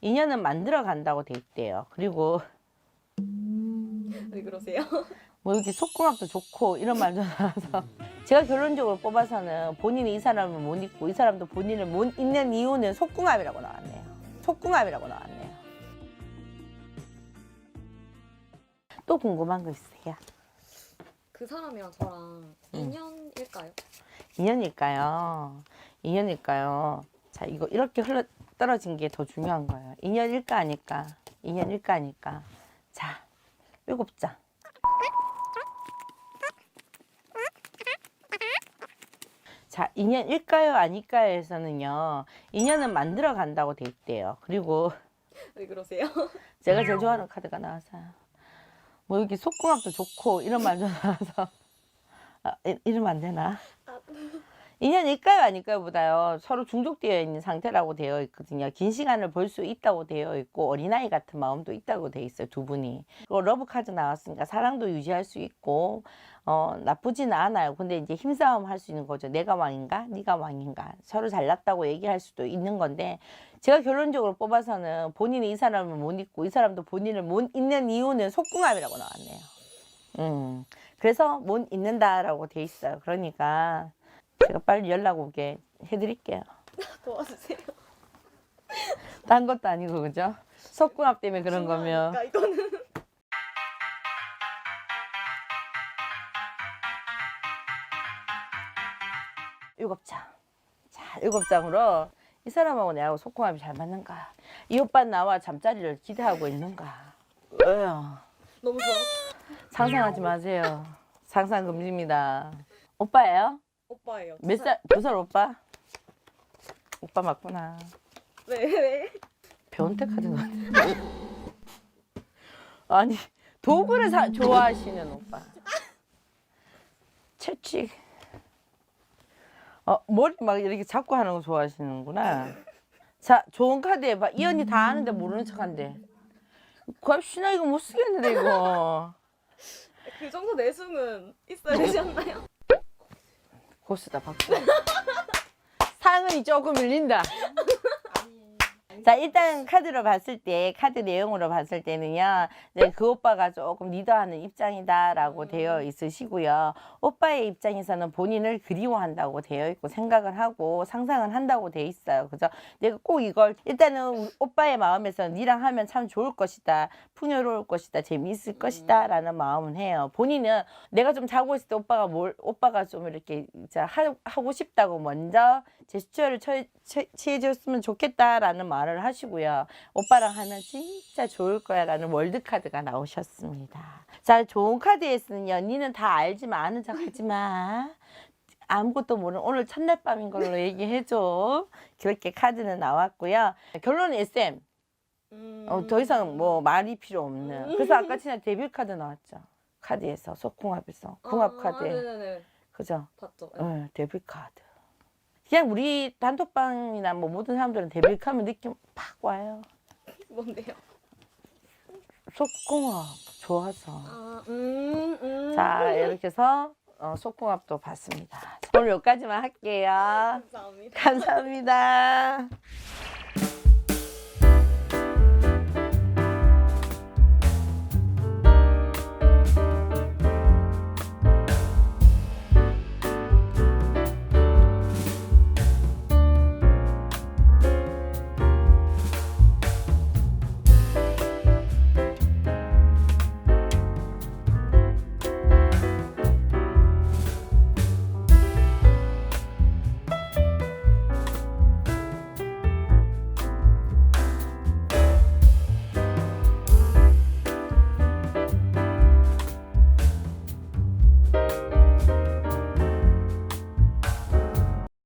인연은 만들어 간다고 돼 있대요. 그리고 왜 그러세요? 뭐 이렇게 속궁합도 좋고 이런 말도 나와서 제가 결론적으로 뽑아서는 본인이 이 사람을 못 잊고 이 사람도 본인을 못 잊는 이유는 속궁합이라고 나왔네요. 속궁합이라고 나왔네요. 또 궁금한 거 있으세요? 그 사람이랑 저랑 인연일까요? 인연일까요? 인연일까요? 자, 이거 이렇게 흘러 떨어진 게 더 중요한 거예요. 인연일까 아닐까? 인연일까 아닐까? 자, 일곱 장. 자, 인연일까요 아닐까에서는요, 인연은 만들어 간다고 돼 있대요. 그리고 왜 그러세요? 제가 제일 좋아하는 카드가 나와서요. 뭐 이렇게 속궁합도 좋고 이런 말도 나와서 아, 이- 이러면 안 되나? 인연일까요 아닐까요? 보다요 서로 중독되어 있는 상태라고 되어 있거든요. 긴 시간을 볼 수 있다고 되어 있고 어린아이 같은 마음도 있다고 되어 있어요 두 분이. 그리고 러브 카드 나왔으니까 사랑도 유지할 수 있고 어 나쁘지는 않아요. 근데 이제 힘싸움 할 수 있는 거죠. 내가 왕인가? 네가 왕인가? 서로 잘났다고 얘기할 수도 있는 건데 제가 결론적으로 뽑아서는 본인이 이 사람을 못 잊고 이 사람도 본인을 못 잊는 이유는 속궁합이라고 나왔네요. 음. 그래서 못 잊는다라고 돼 있어요. 그러니까 제가 빨리 연락 오게 해드릴게요. 도와주세요. 딴 것도 아니고 그죠? 속궁합 때문에 그런 거면 이거는 일곱 장. 자 일곱 장으로 이 사람하고 내하고 속궁합이 잘 맞는가? 이 오빠 나와 잠자리를 기대하고 있는가? 왜요? 너무 좋아. 상상하지 마세요. 상상 금지입니다. 오빠예요? 오빠예요. 몇 살? 두 살 오빠? 오빠 맞구나. 왜 왜? 변태 카드 나왔네. 아니 도구를 사, 좋아하시는 오빠. 채찍. 어 머리 막 이렇게 잡고 하는 거 좋아하시는구나. 자 좋은 카드 해봐. 이 언니 다 아는데 모르는 척한대. 곱시나 이거 못 쓰겠는데 이거. 그 정도 내숭은 있어야 되지 않나요? 고스다 박수. 상은이 조금 밀린다. 자 일단 카드로 봤을 때 카드 내용으로 봤을 때는요 이제 그 오빠가 조금 리더하는 입장이다라고 음. 되어 있으시고요. 오빠의 입장에서는 본인을 그리워한다고 되어 있고 생각을 하고 상상을 한다고 되어 있어요. 그죠? 내가 꼭 이걸 일단은 오빠의 마음에서 니랑 하면 참 좋을 것이다 풍요로울 것이다 재미있을 음. 것이다라는 마음은 해요. 본인은 내가 좀 자고 있을 때 오빠가 뭘 오빠가 좀 이렇게 자 하, 하고 싶다고 먼저 제스처를 처, 취, 취해줬으면 좋겠다라는 말을 하시고요. 오빠랑 하면 진짜 좋을 거야 라는 월드 카드가 나오셨습니다. 자, 좋은 카드에서는요. 니는 다 알지만 아는 척 하지 마. 아무것도 모르는 오늘 첫날 밤인 걸로 얘기해줘. 그렇게 카드는 나왔고요. 결론은 SM. 음. 어, 더 이상 뭐 말이 필요 없는. 그래서 아까 진짜 데뷔 카드 나왔죠. 카드에서 속궁합에서 궁합 아, 카드에 네네네. 그죠? 봤죠. 네, 데뷔 카드. 그냥 우리 단톡방이나 뭐 모든 사람들은 데뷔 하면 느낌 팍 와요. 뭔데요? 속궁합 좋아서. 아, 음, 음. 자 이렇게 해서 어, 속궁합도 봤습니다. 오늘 여기까지만 할게요. 감사합니다. 감사합니다.